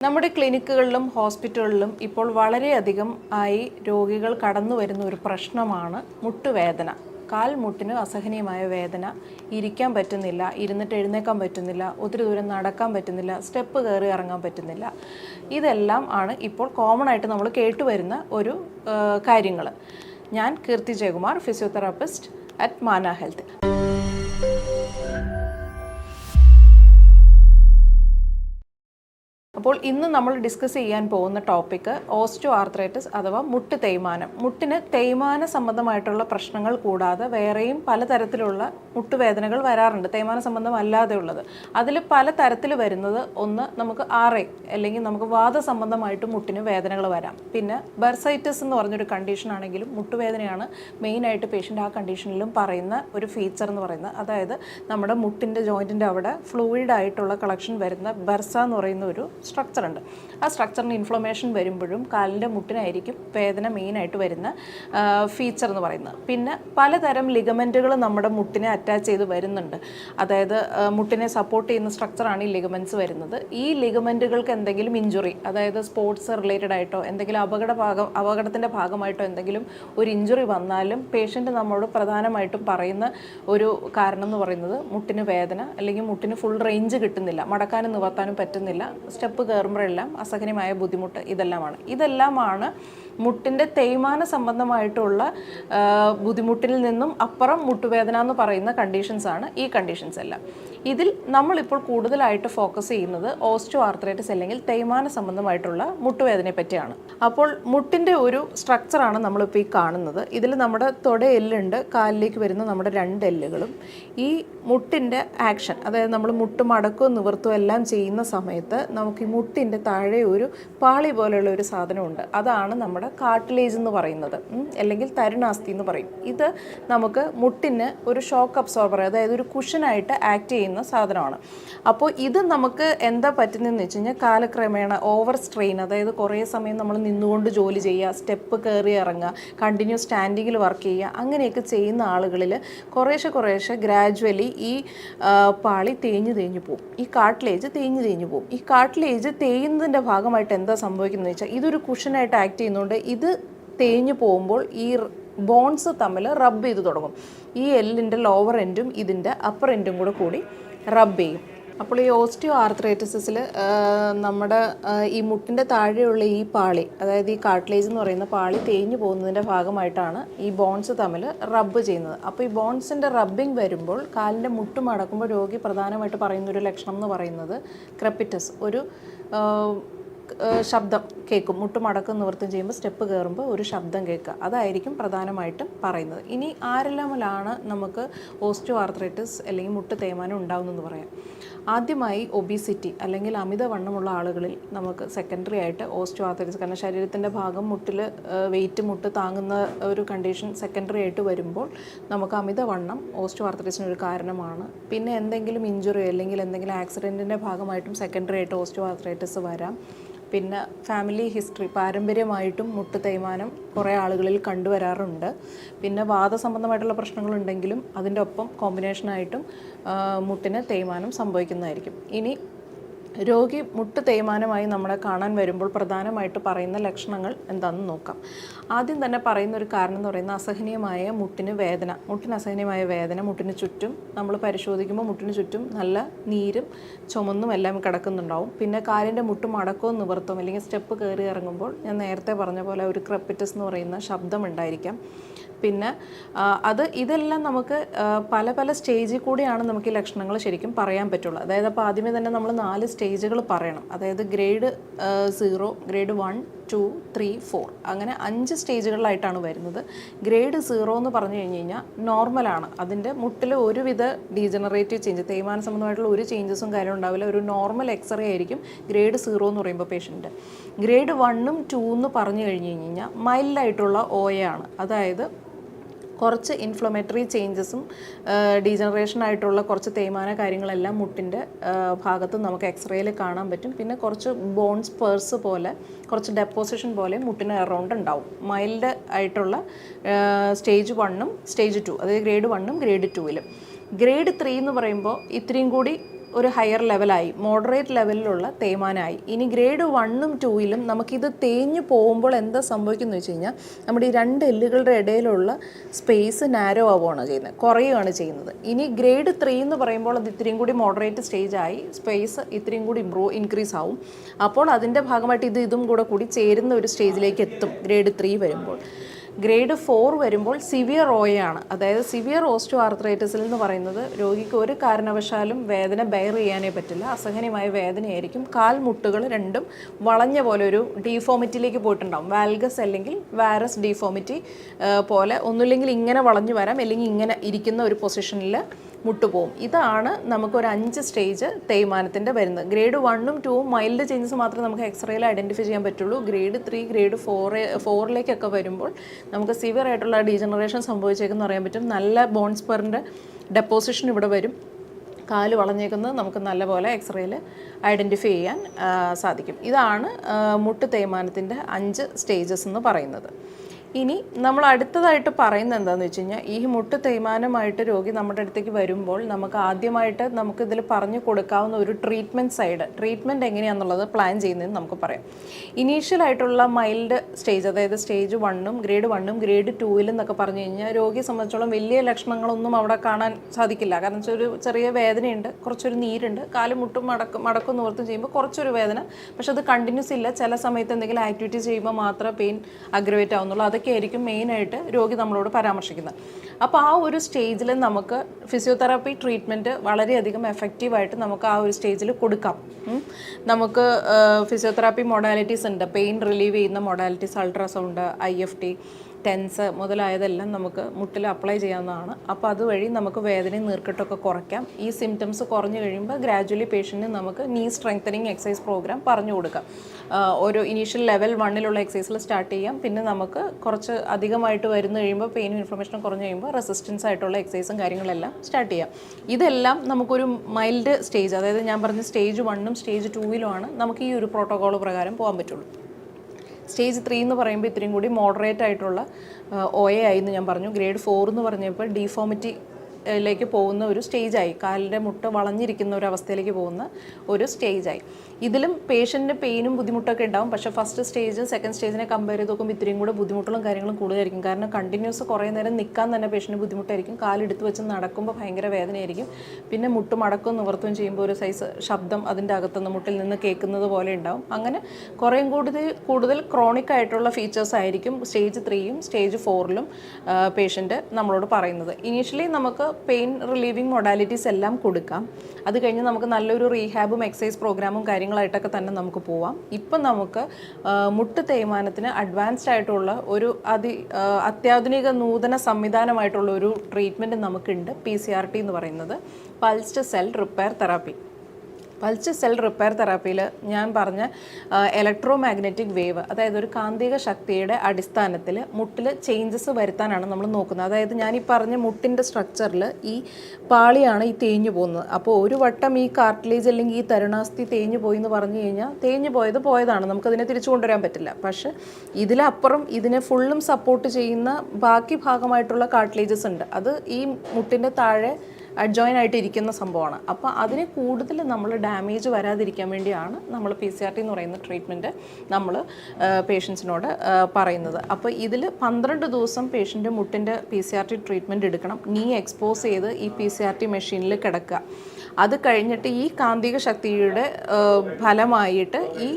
നമ്മുടെ ക്ലിനിക്കുകളിലും ഹോസ്പിറ്റലുകളിലും ഇപ്പോൾ വളരെയധികം ആയി രോഗികൾ കടന്നു വരുന്ന ഒരു പ്രശ്നമാണ് മുട്ടുവേദന. കാൽമുട്ടിന് അസഹനീയമായ വേദന ഇരിക്കാൻ പറ്റുന്നില്ല ഇരുന്നിട്ട് എഴുന്നേക്കാൻ പറ്റുന്നില്ല ഒത്തിരി ദൂരം നടക്കാൻ പറ്റുന്നില്ല സ്റ്റെപ്പ് കയറി ഇറങ്ങാൻ പറ്റുന്നില്ല. ഇതെല്ലാം ആണ് ഇപ്പോൾ കോമൺ ആയിട്ട് നമ്മൾ കേട്ടുവരുന്ന ഒരു കാര്യങ്ങൾ ഞാൻ Keerthi Jayakumar physiotherapist at Mana health അപ്പോൾ ഇന്ന് നമ്മൾ ഡിസ്കസ് ചെയ്യാൻ പോകുന്ന ടോപ്പിക്ക് ഓസ്റ്റോ ആർത്രൈറ്റിസ് അഥവാ മുട്ട് തേയ്മാനം. മുട്ടിന് തേയ്മാന സംബന്ധമായിട്ടുള്ള പ്രശ്നങ്ങൾ കൂടാതെ വേറെയും പലതരത്തിലുള്ള മുട്ടുവേദനകൾ വരാറുണ്ട്. തേയ്മാന സംബന്ധം അല്ലാതെ ഉള്ളത് അതിൽ പല തരത്തിൽ വരുന്നത് ഒന്ന് നമുക്ക് ഐ അല്ലെങ്കിൽ നമുക്ക് വാദ സംബന്ധമായിട്ട് മുട്ടിന് വേദനകൾ വരാം. പിന്നെ ബെർസൈറ്റിസ് എന്ന് പറഞ്ഞൊരു കണ്ടീഷൻ ആണെങ്കിലും മുട്ടുവേദനയാണ് മെയിനായിട്ട് പേഷ്യന്റ് ആ കണ്ടീഷനിലും പറയുന്ന ഒരു ഫീച്ചർ എന്ന് പറയുന്നത്. അതായത് നമ്മുടെ മുട്ടിന്റെ ജോയിന്റിന്റെ അവിടെ ഫ്ലൂയിഡ് ആയിട്ടുള്ള കളക്ഷൻ വരുന്ന ബെർസ എന്ന് പറയുന്ന ഒരു സ്ട്രക്ചർ ഉണ്ട്. ആ സ്ട്രക്ചറിന് ഇൻഫ്ലമേഷൻ വരുമ്പോഴും കാലിന്റെ മുട്ടിനായിരിക്കും വേദന മെയിനായിട്ട് വരുന്ന ഫീച്ചർ എന്ന് പറയുന്നത്. പിന്നെ പലതരം ലിഗമെന്റുകൾ നമ്മുടെ മുട്ടിനെ അറ്റാച്ച് ചെയ്ത് വരുന്നുണ്ട്. അതായത് മുട്ടിനെ സപ്പോർട്ട് ചെയ്യുന്ന സ്ട്രക്ചറാണ് ഈ ലിഗമെന്റ്സ് വരുന്നത്. ഈ ലിഗമെന്റുകൾക്ക് എന്തെങ്കിലും ഇഞ്ചുറി അതായത് സ്പോർട്സ് റിലേറ്റഡ് ആയിട്ടോ എന്തെങ്കിലും അപകട ഭാഗം അപകടത്തിന്റെ ഭാഗമായിട്ടോ എന്തെങ്കിലും ഒരു ഇഞ്ചുറി വന്നാലും പേഷ്യന്റ് നമ്മളോട് പ്രധാനമായിട്ടും പറയുന്ന ഒരു കാരണം എന്ന് പറയുന്നത് മുട്ടിന് വേദന അല്ലെങ്കിൽ മുട്ടിന് ഫുൾ റേഞ്ച് കിട്ടുന്നില്ല. മടക്കാനും നിവർത്താനും പറ്റുന്നില്ല. സ്റ്റെപ്പ് കയറുമ്പോഴെല്ലാം അസഹനീയമായ ബുദ്ധിമുട്ട് ഇതെല്ലാമാണ്. ഇതെല്ലാമാണ് മുട്ടിന്റെ തേയ്മാന സംബന്ധമായിട്ടുള്ള ബുദ്ധിമുട്ടിൽ നിന്നും അപ്പുറം മുട്ടുവേദന എന്ന് പറയുന്ന കണ്ടീഷൻസ് ആണ് ഈ കണ്ടീഷൻസ് എല്ലാം. ഇതിൽ നമ്മളിപ്പോൾ കൂടുതലായിട്ട് ഫോക്കസ് ചെയ്യുന്നത് ഓസ്റ്റോ ആർത്രൈറ്റിസ് അല്ലെങ്കിൽ തേയ്മാന സംബന്ധമായിട്ടുള്ള മുട്ടുവേദനയെ പറ്റിയാണ്. അപ്പോൾ മുട്ടിന്റെ ഒരു സ്ട്രക്ചറാണ് നമ്മളിപ്പോൾ ഈ കാണുന്നത്. ഇതിൽ നമ്മുടെ തൊട എല്ലുണ്ട് കാലിലേക്ക് വരുന്ന നമ്മുടെ രണ്ട് എല്ലുകളും. ഈ മുട്ടിന്റെ ആക്ഷൻ അതായത് നമ്മൾ മുട്ട് മടക്കുകയും നിവർത്തും എല്ലാം ചെയ്യുന്ന സമയത്ത് നമുക്ക് ഈ മുട്ടിന്റെ താഴെ ഒരു പാളി പോലെയുള്ള ഒരു സാധനമുണ്ട്. അതാണ് നമ്മുടെ കാട്ടിലേജ് എന്ന് പറയുന്നത്. അല്ലെങ്കിൽ തരുണാസ്തി എന്ന് പറയും. ഇത് നമുക്ക് മുട്ടിന് ഒരു ഷോക്ക് അബ്സോർബർ അതായത് ഒരു കുഷനായിട്ട് ആക്ട് ചെയ്യുന്ന സാധനമാണ്. അപ്പോൾ ഇത് നമുക്ക് എന്താ പറ്റുന്നതെന്ന് വെച്ച് കഴിഞ്ഞാൽ കാലക്രമേണ ഓവർ സ്ട്രെയിൻ അതായത് കുറേ സമയം നമ്മൾ നിന്നുകൊണ്ട് ജോലി ചെയ്യുക സ്റ്റെപ്പ് കയറി ഇറങ്ങുക കണ്ടിന്യൂ സ്റ്റാൻഡിങ്ങിൽ വർക്ക് ചെയ്യുക അങ്ങനെയൊക്കെ ചെയ്യുന്ന ആളുകളിൽ കുറേശ്ശെ കുറേശ്ശെ ഗ്രാജുവലി ഈ പാളി തേഞ്ഞു തേഞ്ഞു പോകും ഈ കാട്ടിലേജ് തേഞ്ഞു തേഞ്ഞു പോകും ഈ കാട്ടിലേജ് തേയുന്നതിന്റെ ഭാഗമായിട്ട് എന്താ സംഭവിക്കുന്നത് വെച്ചാൽ ഇതൊരു കുഷനായിട്ട് ആക്ട് ചെയ്യുന്നതുകൊണ്ട് ഇത് തേഞ്ഞു പോകുമ്പോൾ ഈ ബോൺസ് തമ്മിൽ റബ്ബ് ചെയ്ത് തുടങ്ങും. ഈ എല്ലിന്റെ ലോവർ എൻഡും ഇതിന്റെ അപ്പർ എൻഡും കൂടെ കൂടി റബ്ബ് ചെയ്യും. അപ്പോൾ ഈ ഓസ്റ്റിയോ ആർത്രൈറ്റിസിൽ നമ്മുടെ ഈ മുട്ടിന്റെ താഴെയുള്ള ഈ പാളി അതായത് ഈ കാട്ട്ലേജ് എന്ന് പറയുന്ന പാളി തേഞ്ഞു പോകുന്നതിന്റെ ഭാഗമായിട്ടാണ് ഈ ബോൺസ് തമ്മിൽ റബ്ബ് ചെയ്യുന്നത്. അപ്പോൾ ഈ ബോൺസിന്റെ റബ്ബിംഗ് വരുമ്പോൾ കാലിന്റെ മുട്ട് മടക്കുമ്പോൾ രോഗി പ്രധാനമായിട്ട് പറയുന്ന ഒരു ലക്ഷണം എന്ന് പറയുന്നത് ക്രെപ്പിറ്റസ്. ഒരു ശബ്ദം കേൾക്കും. മുട്ട് മടക്കം നിവൃത്തം ചെയ്യുമ്പോൾ സ്റ്റെപ്പ് കയറുമ്പോൾ ഒരു ശബ്ദം കേൾക്കുക. അതായിരിക്കും പ്രധാനമായിട്ടും പറയുന്നത്. ഇനി ആരെല്ലാമിലാണ് നമുക്ക് ഓസ്റ്റോ ആർത്രൈറ്റിസ് അല്ലെങ്കിൽ മുട്ട് തേയ്മാനം ഉണ്ടാകുന്നതെന്ന് പറയാം. ആദ്യമായി ഒബീസിറ്റി അല്ലെങ്കിൽ അമിതവണ്ണമുള്ള ആളുകളിൽ നമുക്ക് സെക്കൻഡറി ആയിട്ട് ഓസ്റ്റോ ആർത്രൈറ്റിസ് കാരണം ശരീരത്തിന്റെ ഭാഗം മുട്ടിൽ വെയിറ്റ് മുട്ട് താങ്ങുന്ന ഒരു കണ്ടീഷൻ സെക്കൻഡറി ആയിട്ട് വരുമ്പോൾ നമുക്ക് അമിതവണ്ണം ഓസ്റ്റോ ആർത്രൈറ്റിസിന് ഒരു കാരണമാണ്. പിന്നെ എന്തെങ്കിലും ഇഞ്ചുറി അല്ലെങ്കിൽ എന്തെങ്കിലും ആക്സിഡന്റിന്റെ ഭാഗമായിട്ടും സെക്കൻഡറി ആയിട്ട് ഓസ്റ്റോ ആർത്രൈറ്റിസ് വരാം. പിന്നെ ഫാമിലി ഹിസ്റ്ററി പാരമ്പര്യമായിട്ടും മുട്ട് തേയ്മാനം കുറേ ആളുകളിൽ കണ്ടുവരാറുണ്ട്. പിന്നെ വാദസംബന്ധമായിട്ടുള്ള പ്രശ്നങ്ങളുണ്ടെങ്കിലും അതിന്റെ ഒപ്പം കോമ്പിനേഷനായിട്ടും മുട്ടിന് തേയ്മാനം സംഭവിക്കുന്നതായിരിക്കും. ഇനി രോഗി മുട്ട് തേയ്മാനമായി നമ്മളെ കാണാൻ വരുമ്പോൾ പ്രധാനമായിട്ട് പറയുന്ന ലക്ഷണങ്ങൾ എന്താണെന്ന് നോക്കാം. ആദ്യം തന്നെ പറയുന്ന ഒരു കാരണം എന്ന് പറയുന്നത് അസഹനീയമായ മുട്ടിന് വേദന. മുട്ടിന് അസഹനീയമായ വേദന മുട്ടിന് ചുറ്റും നമ്മൾ പരിശോധിക്കുമ്പോൾ മുട്ടിന് ചുറ്റും നല്ല നീരും ചുമന്നും എല്ലാം കിടക്കുന്നുണ്ടാവും. പിന്നെ കാലിന്റെ മുട്ട് മടക്കവും നിവർത്തും. അല്ലെങ്കിൽ സ്റ്റെപ്പ് കയറി ഇറങ്ങുമ്പോൾ ഞാൻ നേരത്തെ പറഞ്ഞ പോലെ ഒരു ക്രെപ്പിറ്റസ് എന്ന് പറയുന്ന ശബ്ദം ഉണ്ടായിരിക്കാം. പിന്നെ അത് ഇതെല്ലാം നമുക്ക് പല പല സ്റ്റേജിൽ കൂടിയാണ് നമുക്ക് ഈ ലക്ഷണങ്ങൾ ശരിക്കും പറയാൻ പറ്റുള്ളൂ. അതായത് അപ്പോൾ ആദ്യമേ തന്നെ നമ്മൾ നാല് സ്റ്റേജുകൾ പറയണം. അതായത് grade zero grade one two three four അങ്ങനെ അഞ്ച് സ്റ്റേജുകളിലായിട്ടാണ് വരുന്നത്. ഗ്രേഡ് സീറോ എന്ന് പറഞ്ഞു കഴിഞ്ഞ് കഴിഞ്ഞാൽ നോർമലാണ് അതിന്റെ മുട്ടിൽ ഒരുവിധ ഡീജനറേറ്റീവ് ചേഞ്ച് തേയ്മാന സംബന്ധമായിട്ടുള്ള ഒരു ചേഞ്ചസും കാര്യം ഉണ്ടാവില്ല. ഒരു നോർമൽ എക്സ്റേ ആയിരിക്കും ഗ്രേഡ് സീറോ എന്ന് പറയുമ്പോൾ പേഷ്യന്റ് ഗ്രേഡ് വണ്ണും ടു എന്ന് പറഞ്ഞു കഴിഞ്ഞ് കഴിഞ്ഞ് കഴിഞ്ഞാൽ മൈൽഡായിട്ടുള്ള ഓയാണ് അതായത് കുറച്ച് ഇൻഫ്ലമേറ്ററി ചേഞ്ചസും ഡീജനറേഷൻ ആയിട്ടുള്ള കുറച്ച് തേയ്മാന കാര്യങ്ങളെല്ലാം മുട്ടിന്റെ ഭാഗത്ത് നമുക്ക് എക്സ്റേയിൽ കാണാൻ പറ്റും. പിന്നെ കുറച്ച് ബോൺസ് പേഴ്സ് പോലെ കുറച്ച് ഡെപ്പോസിഷൻ പോലെ മുട്ടിന് അറൗണ്ട് ഉണ്ടാവും. മൈൽഡ് ആയിട്ടുള്ള സ്റ്റേജ് വണ്ണും സ്റ്റേജ് ടു അതായത് ഗ്രേഡ് വണ്ണും ഗ്രേഡ് ടുവിലും ഗ്രേഡ് ത്രീ എന്ന് പറയുമ്പോൾ ഇത്രയും കൂടി ഒരു ഹയർ ലെവലായി മോഡറേറ്റ് ലെവലിലുള്ള തേയ്മാനായി. ഇനി ഗ്രേഡ് വണ്ണും ടൂയിലും നമുക്കിത് തേഞ്ഞു പോകുമ്പോൾ എന്താ സംഭവിക്കുന്നത് വെച്ച് കഴിഞ്ഞാൽ നമ്മുടെ ഈ രണ്ട് എല്ലുകളുടെ ഇടയിലുള്ള സ്പേസ് നാരോ ആവുകയാണ് ചെയ്യുന്നത് കുറയുകയാണ് ചെയ്യുന്നത്. ഇനി ഗ്രേഡ് ത്രീ എന്ന് പറയുമ്പോൾ അത് ഇത്രയും കൂടി മോഡറേറ്റ് സ്റ്റേജായി സ്പേസ് ഇത്രയും കൂടി ഇമ്പ്രൂവ് ഇൻക്രീസ് ആവും. അപ്പോൾ അതിന്റെ ഭാഗമായിട്ട് ഇത് ഇതും കൂടെ കൂടി ചേരുന്ന ഒരു സ്റ്റേജിലേക്ക് എത്തും ഗ്രേഡ് ത്രീ വരുമ്പോൾ. ഗ്രേഡ് ഫോർ വരുമ്പോൾ സിവിയർ ഓയാണ്. അതായത് സിവിയർ ഓസ്റ്റോ ആർത്രൈറ്റിസിൽ എന്ന് പറയുന്നത് രോഗിക്ക് ഒരു കാരണവശാലും വേദന ബെയർ ചെയ്യാനേ പറ്റില്ല. അസഹനീയമായ വേദനയായിരിക്കും. കാൽമുട്ടുകൾ രണ്ടും വളഞ്ഞ പോലെ ഒരു ഡീഫോമിറ്റിയിലേക്ക് പോയിട്ടുണ്ടാവും. വാൽഗസ് അല്ലെങ്കിൽ വാരസ് ഡീഫോമിറ്റി പോലെ ഒന്നുമില്ലെങ്കിൽ ഇങ്ങനെ വളഞ്ഞു വരാം. അല്ലെങ്കിൽ ഇങ്ങനെ ഇരിക്കുന്ന ഒരു പൊസിഷനിൽ മുട്ടുപോകും ഇതാണ് നമുക്കൊരു അഞ്ച് സ്റ്റേജ് തേയ്മാനത്തിന്റെ വരുന്നത്. ഗ്രേഡ് വണ്ണും ടൂവും മൈൽഡ് ചേഞ്ചസ് മാത്രമേ നമുക്ക് എക്സ്റേയിൽ ഐഡന്റിഫൈ ചെയ്യാൻ പറ്റുള്ളൂ. ഗ്രേഡ് ത്രീ ഗ്രേഡ് ഫോർ ഫോറിലേക്കൊക്കെ വരുമ്പോൾ നമുക്ക് സിവിയർ ആയിട്ടുള്ള ഡീജനറേഷൻ സംഭവിച്ചേക്കെന്ന് പറയാൻ പറ്റും. നല്ല ബോൺസ് പെറിന്റെ ഡെപ്പോസിഷൻ ഇവിടെ വരും. കാൽ വളഞ്ഞേക്കുന്നത് നമുക്ക് നല്ലപോലെ എക്സ്റേയിൽ ഐഡന്റിഫൈ ചെയ്യാൻ സാധിക്കും. ഇതാണ് മുട്ട് തേയ്മാനത്തിന്റെ അഞ്ച് സ്റ്റേജസ് എന്ന് പറയുന്നത്. ഇനി നമ്മൾ അടുത്തതായിട്ട് പറയുന്നത് എന്താണെന്ന് വെച്ച് കഴിഞ്ഞാൽ ഈ മുട്ട് തേയ്മാനമായിട്ട് രോഗി നമ്മുടെ അടുത്തേക്ക് വരുമ്പോൾ നമുക്ക് ആദ്യമായിട്ട് നമുക്ക് ഇതിൽ പറഞ്ഞു കൊടുക്കാവുന്ന ഒരു ട്രീറ്റ്മെന്റ് സൈഡ് ട്രീറ്റ്മെന്റ് എങ്ങനെയാണെന്നുള്ളത് പ്ലാൻ ചെയ്യുന്നതെന്ന് നമുക്ക് പറയാം. ഇനീഷ്യലായിട്ടുള്ള മൈൽഡ് സ്റ്റേജ് അതായത് സ്റ്റേജ് വണ്ണും ഗ്രേഡ് വണ്ണും ഗ്രേഡ് ടൂവിലും എന്നൊക്കെ പറഞ്ഞു കഴിഞ്ഞാൽ രോഗിയെ സംബന്ധിച്ചോളം വലിയ ലക്ഷണങ്ങളൊന്നും അവിടെ കാണാൻ സാധിക്കില്ല. കാരണം ഒരു ചെറിയ വേദനയുണ്ട് കുറച്ചൊരു നീരുണ്ട് കാൽ മുട്ടും മടക്കും മടക്കും നിവർത്തും ചെയ്യുമ്പോൾ കുറച്ചൊരു വേദന. പക്ഷെ അത് കണ്ടിന്യൂസ് ഇല്ല. ചില സമയത്ത് എന്തെങ്കിലും ആക്ടിവിറ്റീസ് ചെയ്യുമ്പോൾ മാത്രമേ പെയിൻ അഗ്രവേറ്റ് ആവുന്നുള്ളൂ. അതൊക്കെ ആയിരിക്കും മെയിനായിട്ട് രോഗി നമ്മളോട് പരാമർശിക്കുന്നത്. അപ്പോൾ ആ ഒരു സ്റ്റേജിൽ നമുക്ക് ഫിസിയോതെറാപ്പി ട്രീറ്റ്മെന്റ് വളരെയധികം എഫക്റ്റീവായിട്ട് നമുക്ക് ആ ഒരു സ്റ്റേജിൽ കൊടുക്കാം. നമുക്ക് ഫിസിയോതെറാപ്പി മൊഡാലിറ്റീസ് ഉണ്ട്. പെയിൻ റിലീവ് ചെയ്യുന്ന modalities ultrasound I F T TENS മുതലായതെല്ലാം നമുക്ക് മുട്ടിൽ അപ്ലൈ ചെയ്യാവുന്നതാണ്. അപ്പോൾ അതുവഴി നമുക്ക് വേദനയും നീർക്കെട്ടൊക്കെ കുറയ്ക്കാം. ഈ സിംറ്റംസ് കുറഞ്ഞു കഴിയുമ്പോൾ ഗ്രാജ്വലി പേഷ്യന്റിന് നമുക്ക് നീ സ്ട്രെങ്തനിങ് എക്സസൈസ് പ്രോഗ്രാം പറഞ്ഞു കൊടുക്കാം. ഒരു ഇനീഷ്യൽ ലെവൽ വണ്ണിലുള്ള എക്സസൈസിൽ സ്റ്റാർട്ട് ചെയ്യാം. പിന്നെ നമുക്ക് കുറച്ച് അധികമായിട്ട് വരുന്നു കഴിയുമ്പോൾ പെയിനും ഇൻഫർമേഷനും കുറഞ്ഞു കഴിയുമ്പോൾ റെസിസ്റ്റൻസ് ആയിട്ടുള്ള എക്സസൈസും കാര്യങ്ങളെല്ലാം സ്റ്റാർട്ട് ചെയ്യാം. ഇതെല്ലാം നമുക്കൊരു മൈൽഡ് സ്റ്റേജ് അതായത് ഞാൻ പറഞ്ഞ സ്റ്റേജ് വണ്ണും സ്റ്റേജ് ടൂവിലുമാണ് നമുക്ക് ഈ ഒരു പ്രോട്ടോകോൾ പ്രകാരം പോകാൻ പറ്റുള്ളൂ. സ്റ്റേജ് ത്രീ എന്ന് പറയുമ്പോൾ ഇത്രയും കൂടി മോഡറേറ്റ് ആയിട്ടുള്ള ഒ എ ആയി എന്ന് ഞാൻ പറഞ്ഞു. ഗ്രേഡ് ഫോർ എന്ന് പറഞ്ഞപ്പോൾ ഡിഫോമിറ്റി ലേക്ക് പോകുന്ന ഒരു സ്റ്റേജായി കാലിന്റെ മുട്ട വളഞ്ഞിരിക്കുന്ന ഒരു അവസ്ഥയിലേക്ക് പോകുന്ന ഒരു സ്റ്റേജായി ഇതിലും പേഷ്യന്റിന് പെയിനും ബുദ്ധിമുട്ടൊക്കെ ഉണ്ടാവും. പക്ഷേ ഫസ്റ്റ് സ്റ്റേജ് സെക്കൻഡ് സ്റ്റേജിനെ കമ്പയർ ചെയ്ത് നോക്കുമ്പോൾ ഇത്രയും കൂടെ ബുദ്ധിമുട്ടുകളും കാര്യങ്ങളും കൂടുതലായിരിക്കും. കാരണം കണ്ടിന്യൂസ് കുറേ നേരം നിൽക്കാൻ തന്നെ പേഷ്യന്റ് ബുദ്ധിമുട്ടായിരിക്കും. കാലെടുത്ത് വെച്ച് നടക്കുമ്പോൾ ഭയങ്കര വേദനയായിരിക്കും. പിന്നെ മുട്ട് അടക്കവും നിവർത്തുകയും ചെയ്യുമ്പോൾ ഒരു സൈസ് ശബ്ദം അതിന്റെ അകത്തുനിന്ന് മുട്ടിൽ നിന്ന് കേൾക്കുന്നത് പോലെ ഉണ്ടാവും. അങ്ങനെ കുറേയും കൂടുതൽ കൂടുതൽ ക്രോണിക് ആയിട്ടുള്ള ഫീച്ചേഴ്സ് ആയിരിക്കും സ്റ്റേജ് ത്രീയും സ്റ്റേജ് ഫോറിലും പേഷ്യന്റ് നമ്മളോട് പറയുന്നത്. ഇനീഷ്യലി നമുക്ക് പെയിൻ റിലീവിങ് മൊഡാലിറ്റീസ് എല്ലാം കൊടുക്കാം. അത് കഴിഞ്ഞ് നമുക്ക് നല്ലൊരു റീഹാബും എക്സസൈസ് പ്രോഗ്രാമും കാര്യങ്ങളായിട്ടൊക്കെ തന്നെ നമുക്ക് പോവാം. ഇപ്പം നമുക്ക് മുട്ട് തേയ്മാനത്തിന് അഡ്വാൻസ്ഡ് ആയിട്ടുള്ള ഒരു അതി അത്യാധുനിക നൂതന സംവിധാനമായിട്ടുള്ള ഒരു ട്രീറ്റ്മെന്റ് നമുക്കുണ്ട് പി സി ആർ ടി എന്ന് പറയുന്നത്. Pulsed cell repair therapy pulse cell repair തെറാപ്പിയിൽ ഞാൻ പറഞ്ഞ ഇലക്ട്രോ മാഗ്നറ്റിക് വേവ് അതായത് ഒരു കാന്തിക ശക്തിയുടെ അടിസ്ഥാനത്തിൽ മുട്ടിൽ ചേഞ്ചസ് വരുത്താനാണ് നമ്മൾ നോക്കുന്നത്. അതായത് ഞാൻ ഈ പറഞ്ഞ മുട്ടിന്റെ സ്ട്രക്ചറിൽ ഈ പാളിയാണ് ഈ തേഞ്ഞു പോകുന്നത്. അപ്പോൾ ഒരു വട്ടം ഈ കാർട്ടിലേജ് അല്ലെങ്കിൽ ഈ തരുണാസ്ഥി തേഞ്ഞു പോയി എന്ന് പറഞ്ഞു കഴിഞ്ഞാൽ തേഞ്ഞു പോയത് പോയതാണ്. നമുക്കതിനെ തിരിച്ചു കൊണ്ടുവരാൻ പറ്റില്ല. പക്ഷേ ഇതിലപ്പുറം ഇതിനെ ഫുള്ളും സപ്പോർട്ട് ചെയ്യുന്ന ബാക്കി ഭാഗമായിട്ടുള്ള കാർട്ടിലേജസ് ഉണ്ട്. അത് ഈ മുട്ടിന്റെ താഴെ അഡ്ജോയിൻ ആയിട്ട് ഇരിക്കുന്ന സംഭവമാണ്. അപ്പോൾ അതിന് കൂടുതൽ നമ്മൾ ഡാമേജ് വരാതിരിക്കാൻ വേണ്ടിയാണ് നമ്മൾ പി സി ആർ ടി എന്ന് പറയുന്ന ട്രീറ്റ്മെന്റ് നമ്മൾ പേഷ്യൻസിനോട് പറയുന്നത്. അപ്പോൾ ഇതിൽ പന്ത്രണ്ട് ദിവസം പേഷ്യന്റ് മുട്ടിന്റെ P C R T treatment എടുക്കണം. നീ എക്സ്പോസ് ചെയ്ത് ഈ പി സി ആർ ടി മെഷീനിൽ കിടക്കുക. അത് കഴിഞ്ഞിട്ട് ഈ കാന്തിക ശക്തിയുടെ ഫലമായിട്ട് ഈ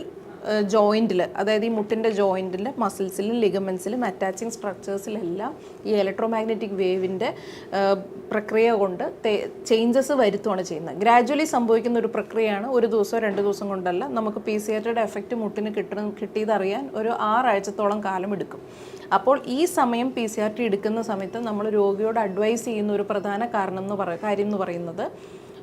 ജോയിന്റിൽ അതായത് ഈ മുട്ടിന്റെ ജോയിന്റിൽ മസിൽസിലും ലിഗമെൻസിലും അറ്റാച്ചിങ് സ്ട്രക്ചേഴ്സിലെല്ലാം ഈ ഇലക്ട്രോ മാഗ്നറ്റിക് വേവിന്റെ പ്രക്രിയ കൊണ്ട് ചേഞ്ചസ് വരുത്തുകയാണ് ചെയ്യുന്നത്. ഗ്രാജ്വലി സംഭവിക്കുന്ന ഒരു പ്രക്രിയയാണ് ഒരു ദിവസം രണ്ട് ദിവസം കൊണ്ടല്ല നമുക്ക് പി സി ആറ്റയുടെ എഫക്റ്റ് മുട്ടിന് കിട്ടണം കിട്ടിയതറിയാൻ ഒരു ആറാഴ്ചത്തോളം കാലം എടുക്കും അപ്പോൾ ഈ സമയം പി സി ആർ ടി എടുക്കുന്ന സമയത്ത് നമ്മൾ രോഗിയോട് അഡ്വൈസ് ചെയ്യുന്ന ഒരു പ്രധാന കാരണം എന്ന് പറ കാര്യം എന്ന് പറയുന്നത്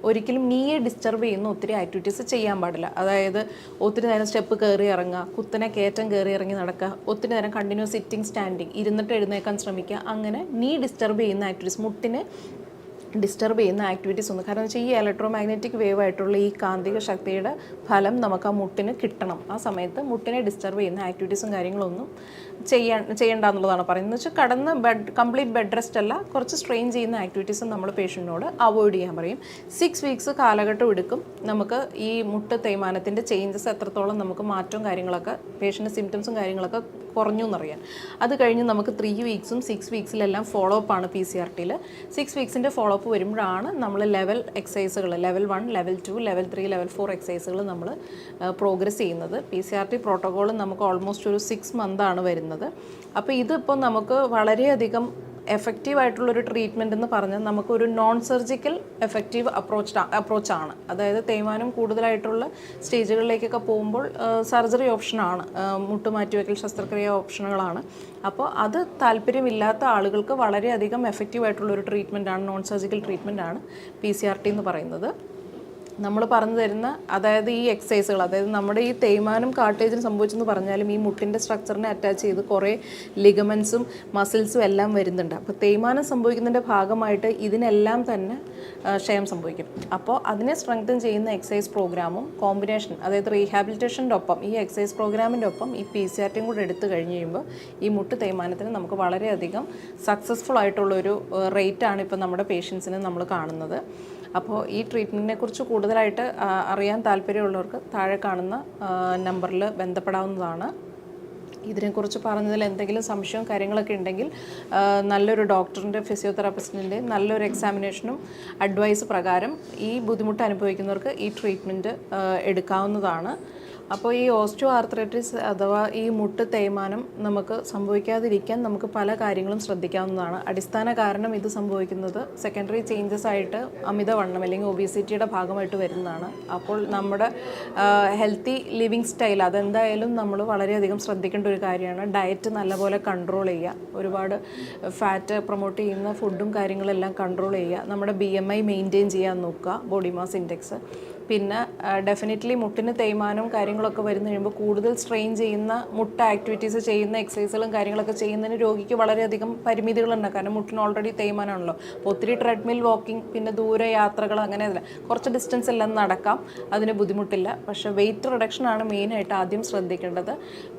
ഒരിക്കലും നീയെ ഡിസ്റ്റർബ് ചെയ്യുന്ന ഒത്തിരി ആക്ടിവിറ്റീസ് ചെയ്യാൻ പാടില്ല. അതായത് ഒത്തിരി നേരം സ്റ്റെപ്പ് കയറി ഇറങ്ങുക കുത്തനെ കയറ്റം കയറി ഇറങ്ങി നടക്കുക ഒത്തിരി നേരം കണ്ടിന്യൂസ് സിറ്റിംഗ് സ്റ്റാൻഡിങ് ഇരുന്നിട്ട് എഴുന്നേക്കാൻ ശ്രമിക്കുക അങ്ങനെ നീ ഡിസ്റ്റർബ് ചെയ്യുന്ന ആക്ടിവിറ്റീസ് മുട്ടിന് ഡിസ്റ്റർബ് ചെയ്യുന്ന ആക്ടിവിറ്റീസ് ഒന്നും കാരണം വെച്ചാൽ ഈ ഇലക്ട്രോ മാഗ്നറ്റിക് വേവ് ആയിട്ടുള്ള ഈ കാന്തിക ശക്തിയുടെ ഫലം നമുക്ക് ആ മുട്ടിന് കിട്ടണം. ആ സമയത്ത് മുട്ടിനെ ഡിസ്റ്റർബ് ചെയ്യുന്ന ആക്ടിവിറ്റീസും കാര്യങ്ങളൊന്നും ചെയ്യാൻ ചെയ്യേണ്ട എന്നുള്ളതാണ് പറയുന്നത് വെച്ചാൽ കടന്ന് ബെഡ് കംപ്ലീറ്റ് ബെഡ് റെസ്റ്റ് അല്ല കുറച്ച് സ്ട്രെയിൻ ചെയ്യുന്ന ആക്ടിവിറ്റീസും നമ്മൾ പേഷ്യന്റിനോട് അവോയ്ഡ് ചെയ്യാൻ പറയും. സിക്സ് വീക്സ് കാലഘട്ടം എടുക്കും. നമുക്ക് ഈ മുട്ട് തേയ്മാനത്തിന്റെ ചേഞ്ചസ് എത്രത്തോളം നമുക്ക് മാറ്റവും കാര്യങ്ങളൊക്കെ പേഷ്യന്റെ സിംറ്റംസും കാര്യങ്ങളൊക്കെ കുറഞ്ഞു എന്നറിയാൻ. അത് കഴിഞ്ഞ് നമുക്ക് ത്രീ വീക്സും സിക്സ് വീക്സിലെല്ലാം ഫോളോ അപ്പ് ആണ് പി സി ആർ ടിയിൽ സിക്സ് വീക്സിന്റെ ഫോളോ അപ്പ് വരുമ്പോഴാണ് നമ്മൾ level എക്സസൈസുകൾ level one level two level three level four എക്സസൈസുകൾ നമ്മൾ പ്രോഗ്രസ് ചെയ്യുന്നത്. P C R T protocol നമുക്ക് ഓൾമോസ്റ്റ് ഒരു സിക്സ് മന്താണ് വരുന്നത്. അപ്പോൾ ഇതിപ്പോൾ നമുക്ക് വളരെയധികം എഫക്റ്റീവ് ആയിട്ടുള്ളൊരു ട്രീറ്റ്മെന്റ് എന്ന് പറഞ്ഞാൽ നമുക്കൊരു നോൺ സർജിക്കൽ എഫക്റ്റീവ് അപ്രോച്ച് അപ്രോച്ചാണ് അതായത് തേയ്മാനം കൂടുതലായിട്ടുള്ള സ്റ്റേജുകളിലേക്കൊക്കെ പോകുമ്പോൾ സർജറി ഓപ്ഷനാണ് മുട്ടുമാറ്റിവെക്കൽ ശസ്ത്രക്രിയ ഓപ്ഷനുകളാണ്. അപ്പോൾ അത് താല്പര്യമില്ലാത്ത ആളുകൾക്ക് വളരെയധികം എഫക്റ്റീവ് ആയിട്ടുള്ളൊരു ട്രീറ്റ്മെന്റാണ് നോൺ സർജിക്കൽ ട്രീറ്റ്മെന്റാണ് പി സി ആർ ടി എന്ന് പറയുന്നത്. നമ്മൾ പറഞ്ഞു തരുന്ന അതായത് ഈ എക്സസൈസുകൾ അതായത് നമ്മുടെ ഈ തേയ്മാനം കാട്ടേജിന് സംഭവിച്ചെന്ന് പറഞ്ഞാലും ഈ മുട്ടിന്റെ സ്ട്രക്ചറിനെ അറ്റാച്ച് ചെയ്ത് കുറേ ലിഗമെൻസും മസിൽസും എല്ലാം വരുന്നുണ്ട്. അപ്പോൾ തേയ്മാനം സംഭവിക്കുന്നതിന്റെ ഭാഗമായിട്ട് ഇതിനെല്ലാം തന്നെ ക്ഷയം സംഭവിക്കും. അപ്പോൾ അതിനെ സ്ട്രെങ്തൻ ചെയ്യുന്ന എക്സസൈസ് പ്രോഗ്രാമും കോമ്പിനേഷൻ അതായത് റീഹാബിലിറ്റേഷന്റെ ഒപ്പം ഈ എക്സസൈസ് പ്രോഗ്രാമിന്റെ ഒപ്പം ഈ പി സി ആർ ടിയും കൂടെ എടുത്തു കഴിഞ്ഞ് കഴിയുമ്പോൾ ഈ മുട്ട് തേയ്മാനത്തിന് നമുക്ക് വളരെയധികം സക്സസ്ഫുൾ ആയിട്ടുള്ളൊരു റേറ്റാണ് ഇപ്പോൾ നമ്മുടെ പേഷ്യൻസിന് നമ്മൾ കാണുന്നത്. അപ്പോൾ ഈ ട്രീറ്റ്മെന്റിനെ കുറിച്ച് കൂടുതലായിട്ട് അറിയാൻ താല്പര്യമുള്ളവർക്ക് താഴെ കാണുന്ന നമ്പറിൽ ബന്ധപ്പെടാവുന്നതാണ്. ഇതിനെക്കുറിച്ച് പറഞ്ഞതിൽ എന്തെങ്കിലും സംശയവും കാര്യങ്ങളൊക്കെ ഉണ്ടെങ്കിൽ നല്ലൊരു ഡോക്ടറിന്റെ ഫിസിയോതെറാപ്പിസ്റ്റിന്റെ നല്ലൊരു എക്സാമിനേഷനും അഡ്വൈസ് പ്രകാരം ഈ ബുദ്ധിമുട്ട് അനുഭവിക്കുന്നവർക്ക് ഈ ട്രീറ്റ്മെന്റ് എടുക്കാവുന്നതാണ്. അപ്പോൾ ഈ ഓസ്റ്റോ ആർത്രൈറ്റിസ് അഥവാ ഈ മുട്ട് തേയ്മാനം നമുക്ക് സംഭവിക്കാതിരിക്കാൻ നമുക്ക് പല കാര്യങ്ങളും ശ്രദ്ധിക്കാവുന്നതാണ്. അടിസ്ഥാന കാരണം ഇത് സംഭവിക്കുന്നത് സെക്കൻഡറി ചേഞ്ചസ് ആയിട്ട് അമിതവണ്ണം അല്ലെങ്കിൽ ഒബീസിറ്റിയുടെ ഭാഗമായിട്ട് വരുന്നതാണ്. അപ്പോൾ നമ്മുടെ ഹെൽത്തി ലിവിങ് സ്റ്റൈൽ അതെന്തായാലും നമ്മൾ വളരെയധികം ശ്രദ്ധിക്കേണ്ട ഒരു കാര്യമാണ്. ഡയറ്റ് നല്ലപോലെ കൺട്രോൾ ചെയ്യുക. ഒരുപാട് ഫാറ്റ് പ്രൊമോട്ട് ചെയ്യുന്ന ഫുഡും കാര്യങ്ങളെല്ലാം കൺട്രോൾ ചെയ്യുക. നമ്മുടെ ബി എം ഐ മെയിന്റെയിൻ ചെയ്യാൻ നോക്കുക. ബോഡി മാസ് ഇൻഡെക്സ് പിന്നെ ഡെഫിനറ്റ്ലി മുട്ടിന് തേയ്മാനവും കാര്യങ്ങളൊക്കെ വരുന്ന കഴിയുമ്പോൾ കൂടുതൽ സ്ട്രെയിൻ ചെയ്യുന്ന മുട്ട ആക്ടിവിറ്റീസ് ചെയ്യുന്ന എക്സസൈസുകളും കാര്യങ്ങളൊക്കെ ചെയ്യുന്നതിന് രോഗിക്ക് വളരെയധികം പരിമിതികളുണ്ട്. കാരണം മുട്ടിന് ഓൾറെഡി തേയ്മാനമാണല്ലോ. അപ്പോൾ ഒത്തിരി ട്രെഡ്മിൽ വാക്കിംഗ് പിന്നെ ദൂര യാത്രകൾ അങ്ങനെ കുറച്ച് ഡിസ്റ്റൻസ് എല്ലാം നടക്കാം. അതിന് ബുദ്ധിമുട്ടില്ല. പക്ഷേ വെയിറ്റ് റിഡക്ഷനാണ് മെയിനായിട്ട് ആദ്യം ശ്രദ്ധിക്കേണ്ടത്.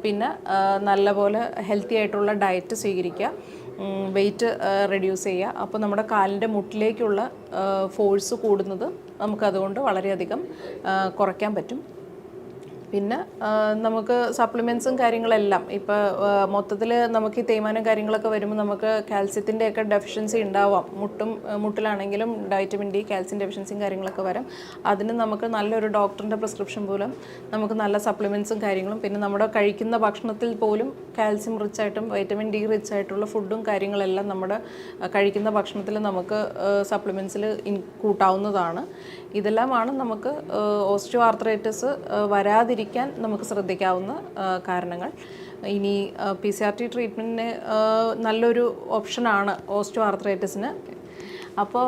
പിന്നെ നല്ലപോലെ ഹെൽത്തി ആയിട്ടുള്ള ഡയറ്റ് സ്വീകരിക്കുക. വെയിറ്റ് റെഡ്യൂസ് ചെയ്യുക. അപ്പോൾ നമ്മുടെ കാലിന്റെ മുട്ടിലേക്കുള്ള ഫോഴ്സ് കൂടുന്നത് നമുക്കതുകൊണ്ട് വളരെയധികം കുറയ്ക്കാൻ പറ്റും. പിന്നെ നമുക്ക് സപ്ലിമെൻസും കാര്യങ്ങളെല്ലാം. ഇപ്പോൾ മൊത്തത്തിൽ നമുക്ക് ഈ തേയ്മാനം കാര്യങ്ങളൊക്കെ വരുമ്പോൾ നമുക്ക് കാൽസ്യത്തിന്റെ ഒക്കെ ഡെഫിഷ്യൻസി ഉണ്ടാവാം. മുട്ടും മുട്ടിലാണെങ്കിലും വൈറ്റമിൻ ഡി കാൽസ്യം ഡെഫിഷ്യൻസിയും കാര്യങ്ങളൊക്കെ വരും. അതിന് നമുക്ക് നല്ലൊരു ഡോക്ടറിന്റെ പ്രിസ്ക്രിപ്ഷൻ പോലും നമുക്ക് നല്ല സപ്ലിമെൻസും കാര്യങ്ങളും പിന്നെ നമ്മുടെ കഴിക്കുന്ന ഭക്ഷണത്തിൽ പോലും കാൽസ്യം റിച്ച് ആയിട്ടും വൈറ്റമിൻ ഡി റിച്ച് ആയിട്ടുള്ള ഫുഡും കാര്യങ്ങളെല്ലാം നമ്മുടെ കഴിക്കുന്ന ഭക്ഷണത്തിൽ നമുക്ക് സപ്ലിമെൻസിൽ കൂട്ടാവുന്നതാണ്. ഇതെല്ലാമാണ് നമുക്ക് ഓസ്റ്റിയോ ആർത്രൈറ്റിസ് വരാതിരിക്കാൻ നമുക്ക് ശ്രദ്ധിക്കാവുന്ന കാരണങ്ങൾ. ഇനി പി സി ആർ ടി ട്രീറ്റ്മെന്റിന് നല്ലൊരു ഓപ്ഷനാണ് ഓസ്റ്റോ ആർത്രൈറ്റിസിന് അപ്പോൾ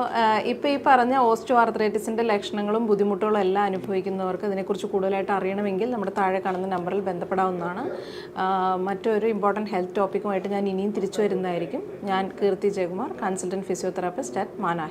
ഇപ്പോൾ ഈ പറഞ്ഞ ഓസ്റ്റോ ആർത്രൈറ്റിസിന്റെ ലക്ഷണങ്ങളും ബുദ്ധിമുട്ടുകളും എല്ലാം അനുഭവിക്കുന്നവർക്ക് ഇതിനെക്കുറിച്ച് കൂടുതലായിട്ട് അറിയണമെങ്കിൽ നമ്മുടെ താഴെ കാണുന്ന നമ്പറിൽ ബന്ധപ്പെടാവുന്നതാണ്. മറ്റൊരു ഇമ്പോർട്ടന്റ് ഹെൽത്ത് ടോപ്പിക്കുമായിട്ട് ഞാൻ ഇനിയും തിരിച്ചു വരുന്നതായിരിക്കും. ഞാൻ Keerthi Jayakumar consultant physiotherapist at Mana